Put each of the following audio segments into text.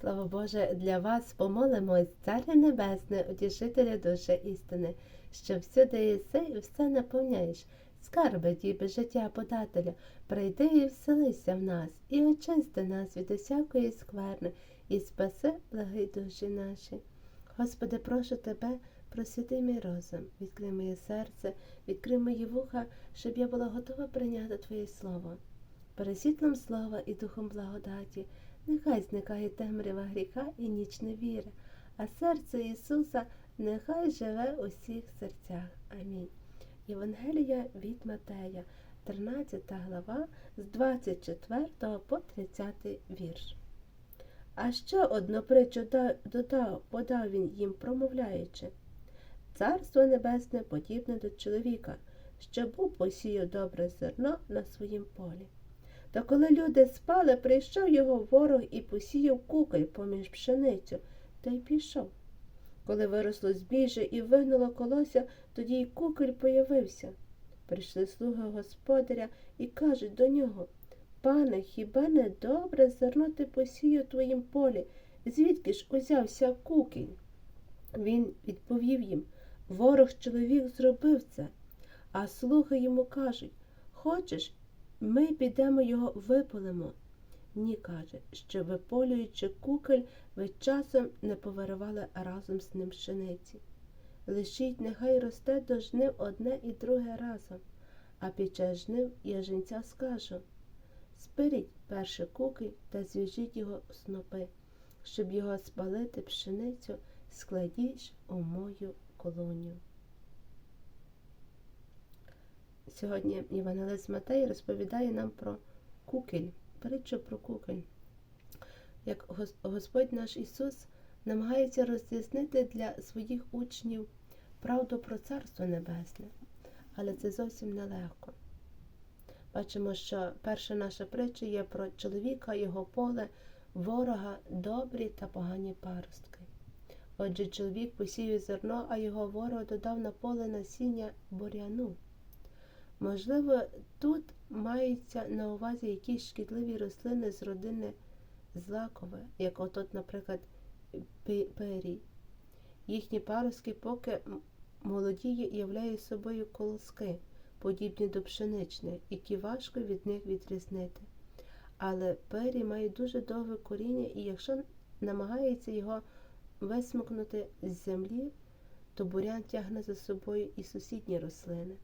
Слава Боже, для вас помолимось, Царя Небесне, утішителя душі істини, що всюди єси і все наповняєш. Скарби діби життя подателя, прийди і вселися в нас, і очисти нас від усякої скверни, і спаси благи душі наші. Господи, прошу тебе, просвіти мій розум, відкрий моє серце, відкрий мої вуха, щоб я була готова прийняти Твоє Слово. Пересвітлом слова і духом благодаті, нехай зникає темрява гріха і ніч невіри, а серце Ісуса нехай живе у всіх серцях. Амінь. Євангелія від Матея, 13 глава, з 24 по 30 вірш. А ще одну притчу додав, подав він їм, промовляючи. Царство небесне подібне до чоловіка, що був посіяв добре зерно на своїм полі. Та коли люди спали, прийшов його ворог і посіяв куколь поміж пшеницю, та й пішов. Коли виросло збіжжя і вигнуло колося, тоді й куколь появився. Прийшли слуги господаря і кажуть до нього Пане, хіба не добре зерно ти посіяв у твоїм полі? Звідки ж узявся кукіль? Він відповів їм Ворог чоловік зробив це. А слуги йому кажуть Хочеш, ми підемо його випалимо. Ні, каже, що виполюючи куколь, ви часом не повиривали разом з ним пшениці. Лишіть, нехай росте до жнив одне і друге разом, а під час жнив я жінця скажу Спиріть перше куколь та зв'яжіть його у снопи, щоб його спалити пшеницю, складіть у мою колонію. Сьогодні Євангелист Матей розповідає нам про кукіль, притчу про кукіль. Як Господь наш Ісус намагається роз'яснити для своїх учнів правду про Царство Небесне, але це зовсім нелегко. Бачимо, що перша наша притча є про чоловіка, його поле, ворога, добрі та погані паростки. Отже, чоловік посіяв зерно, а його ворог додав на поле насіння буряну. Можливо, тут маються на увазі якісь шкідливі рослини з родини злакове, як отут, наприклад, пе- перій. Їхні паростки, поки м- молодіє, являють собою колоски, подібні до пшеничних, які важко від них відрізнити. Але пері має дуже довге коріння, і якщо намагається його висмикнути з землі, то бурян тягне за собою і сусідні рослини.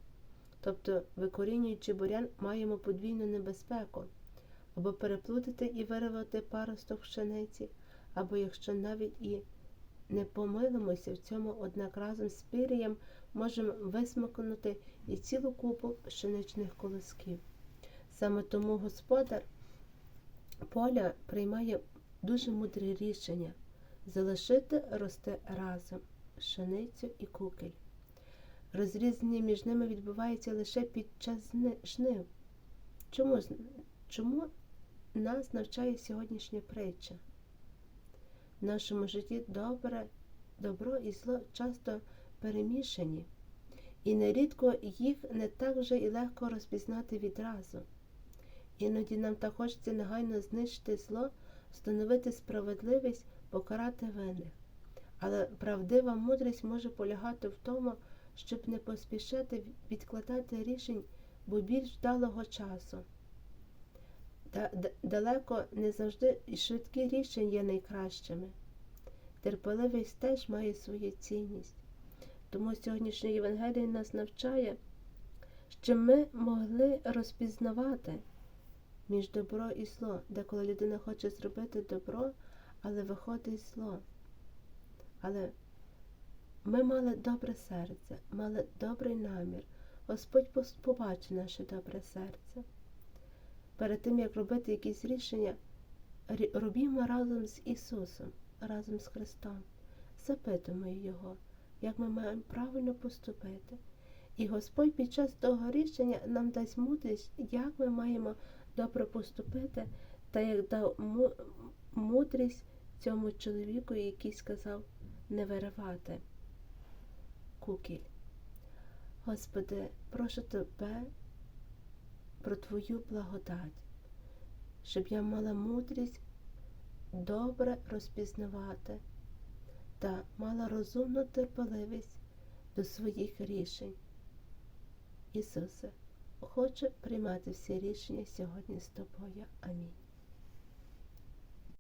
Тобто, викорінюючи бурян, маємо подвійну небезпеку або переплутати і вирвати паросток пшениці, або якщо навіть і не помилимося в цьому, однак разом з пір'ям можемо висмикнути і цілу купу пшеничних колосків. Саме тому господар поля приймає дуже мудре рішення залишити рости разом пшеницю і кукель. Розрізнення між ними відбувається лише під час жнив. Чому, чому нас навчає сьогоднішня притча? В нашому житті добре, добро і зло часто перемішані, і нерідко їх не так вже і легко розпізнати відразу. Іноді нам так хочеться негайно знищити зло, встановити справедливість, покарати винних. Але правдива мудрість може полягати в тому, щоб не поспішати відкладати рішень, бо більш вдалого часу. Та далеко не завжди і швидкі рішення є найкращими. Терпеливість теж має свою цінність. Тому сьогоднішня Євангелія нас навчає, що ми могли розпізнавати між добро і зло, де коли людина хоче зробити добро, але виходить зло. Але ми мали добре серце, мали добрий намір. Господь побачить наше добре серце. Перед тим, як робити якісь рішення, робімо разом з Ісусом, разом з Христом. Запитуємо Його, як ми маємо правильно поступити. І Господь під час того рішення нам дасть мудрість, як ми маємо добре поступити, та як дав мудрість цьому чоловіку, який сказав не виривати кукіль. Господи, прошу Тебе про Твою благодать, щоб я мала мудрість добре розпізнавати та мала розумну терпеливість до своїх рішень. Ісусе, хочу приймати всі рішення сьогодні з тобою. Амінь.